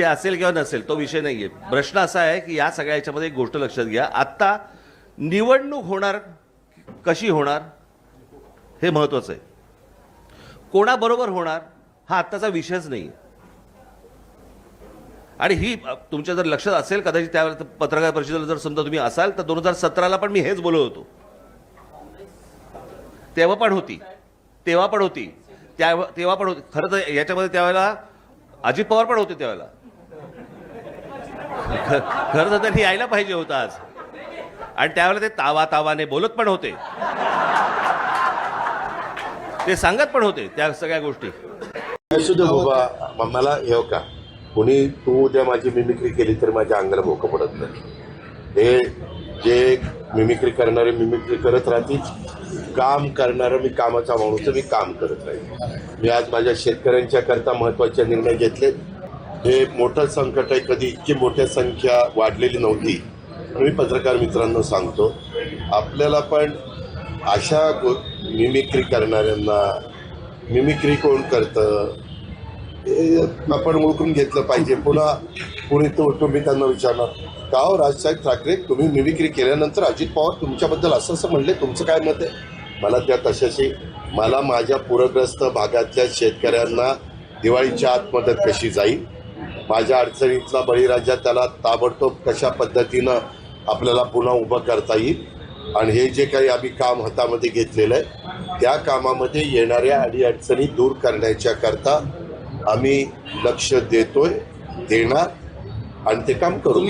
ते असेल किंवा नसेल तो विषय नाही आहे प्रश्न असा आहे की या सगळ्या याच्यामध्ये एक गोष्ट लक्षात घ्या. आत्ता निवडणूक होणार कशी होणार हे महत्त्वाचं आहे. कोणाबरोबर होणार हा आत्ताचा विषयच नाही आणि ही तुमच्या जर लक्षात असेल कदाचित त्यावेळेला पत्रकार परिषदेला जर समजा तुम्ही असाल तर दोन हजार सतराला पण मी हेच बोलत होतो. तेव्हा पण होती. तेव्हा पण होती. त्या तेव्हा पण होती. खरं तर याच्यामध्ये त्यावेळेला अजित पवार पण होते त्यावेळेला. खरं तर त्यांनी यायला पाहिजे होतं आज. आणि त्यावेळेला ते तावा तावाने बोलत पण होते. ते सांगत पण होते त्या सगळ्या गोष्टी. असू दे बाबा मला हे हो का कोणी तू उद्या माझी मिमिक्री केली तर माझ्या अंगाला भोकं पडत नाही. हे जे मिमिक्री करणारे मिमिक्री करत राहतील काम करणारं मी कामाचा माणूस मी काम करत राहील मी आज माझ्या शेतकऱ्यांच्या करता महत्त्वाचे निर्णय घेतले हे मोठं संकट आहे. कधी इतकी मोठ्या संख्या वाढलेली नव्हती. मी पत्रकार मित्रांना सांगतो. आपल्याला पण अशा गो- मिमिक्री करणाऱ्यांना मिमिक्री कोण करतं? हे आपण ओळखून घेतलं पाहिजे. पुन्हा कोणी तो कुटुंबिकांना त्यांना विचारणार. का हो राजसाहेब ठाकरे तुम्ही मिमिक्री केल्यानंतर अजित पवार तुमच्याबद्दल असं असं म्हणले तुमचं काय मत आहे? मला त्या तशाशी मला माझ्या पूरग्रस्त भागातल्या शेतकऱ्यांना दिवाळीच्या आत मदत कशी जाईल? माझ्या अडचणीतला बळीराजा त्याला ताबडतोब कशा पद्धतीनं आपल्याला पुन्हा उभं करता येईल आणि हे जे काही आम्ही काम हातामध्ये घेतलेलं आहे त्या कामामध्ये येणाऱ्या अडीअडचणी दूर करण्याच्या करता आम्ही लक्ष देतोय देणार आणि ते काम करू.